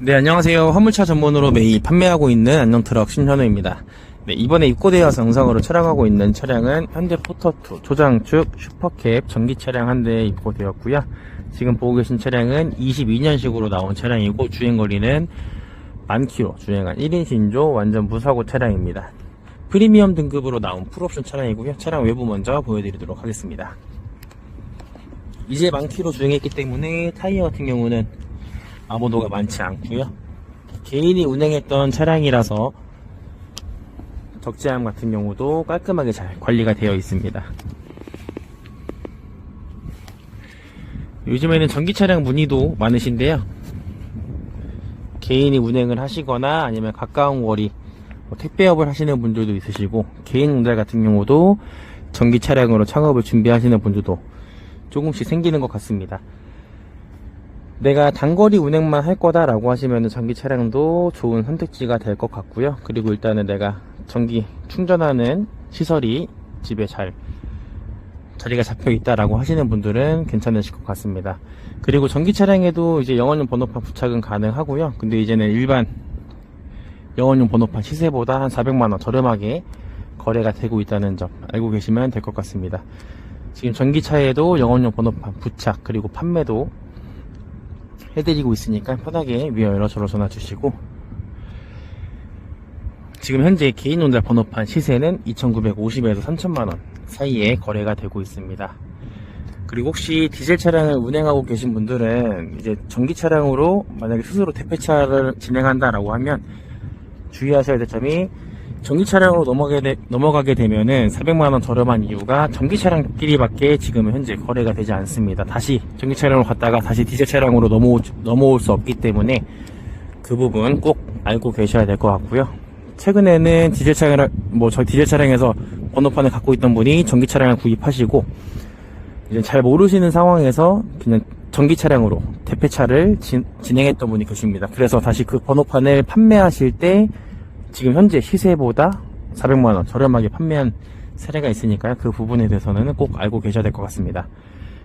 네, 안녕하세요. 화물차 전문으로 매일 판매하고 있는 안녕트럭 신현우입니다. 네, 이번에 입고되어서 영상으로 촬영하고 있는 차량은 현대 포터2 초장축 슈퍼캡 전기 차량 한 대에 입고되었고요. 지금 보고 계신 차량은 22년식으로 나온 차량이고 주행거리는 만 킬로 주행한 1인 신조 완전 무사고 차량입니다. 프리미엄 등급으로 나온 풀옵션 차량이고요. 차량 외부 먼저 보여드리도록 하겠습니다. 이제 만 킬로 주행했기 때문에 타이어 같은 경우는 아무도가 많지 않고요. 개인이 운행했던 차량이라서 적재함 같은 경우도 깔끔하게 잘 관리가 되어 있습니다. 요즘에는 전기 차량 문의도 많으신데요. 개인이 운행을 하시거나 아니면 가까운 거리 뭐 택배업을 하시는 분들도 있으시고 개인 운달 같은 경우도 전기 차량으로 창업을 준비하시는 분들도 조금씩 생기는 것 같습니다. 내가 단거리 운행만 할 거다라고 하시면 전기 차량도 좋은 선택지가 될 것 같고요. 그리고 일단은 내가 전기 충전하는 시설이 집에 잘 자리가 잡혀 있다라고 하시는 분들은 괜찮으실 것 같습니다. 그리고 전기 차량에도 이제 영원용 번호판 부착은 가능하고요. 근데 이제는 일반 영원용 번호판 시세보다 한 400만 원 저렴하게 거래가 되고 있다는 점 알고 계시면 될 것 같습니다. 지금 전기차에도 영원용 번호판 부착 그리고 판매도 해드리고 있으니까 편하게 위에 연락처로 전화 주시고 지금 현재 개인 혼자 번호판 시세는 2,950에서 3,000만원 사이에 거래가 되고 있습니다. 그리고 혹시 디젤 차량을 운행하고 계신 분들은 이제 전기 차량으로 만약에 스스로 대폐차를 진행한다라고 하면 주의하셔야 될 점이 전기 차량으로 넘어가게, 되, 넘어가게 되면은 400만원 저렴한 이유가 전기 차량끼리밖에 지금은 현재 거래가 되지 않습니다. 다시 전기 차량으로 갔다가 다시 디젤 차량으로 넘어올, 넘어올 수 없기 때문에 그 부분 꼭 알고 계셔야 될 것 같고요. 최근에는 디젤 차량, 뭐, 저 디젤 차량에서 번호판을 갖고 있던 분이 전기 차량을 구입하시고, 이제 잘 모르시는 상황에서 그냥 전기 차량으로 대폐차를 진, 진행했던 분이 계십니다. 그래서 다시 그 번호판을 판매하실 때 지금 현재 시세보다 400만원 저렴하게 판매한 사례가 있으니까요. 그 부분에 대해서는 꼭 알고 계셔야 될 것 같습니다.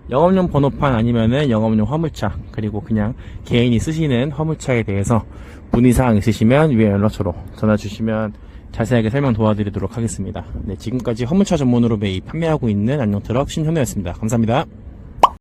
영업용 번호판 아니면은 영업용 화물차 그리고 그냥 개인이 쓰시는 화물차에 대해서 문의사항 있으시면 위에 연락처로 전화 주시면 자세하게 설명 도와드리도록 하겠습니다. 네, 지금까지 화물차 전문으로 매입 판매하고 있는 안녕트럭 신현우였습니다. 감사합니다.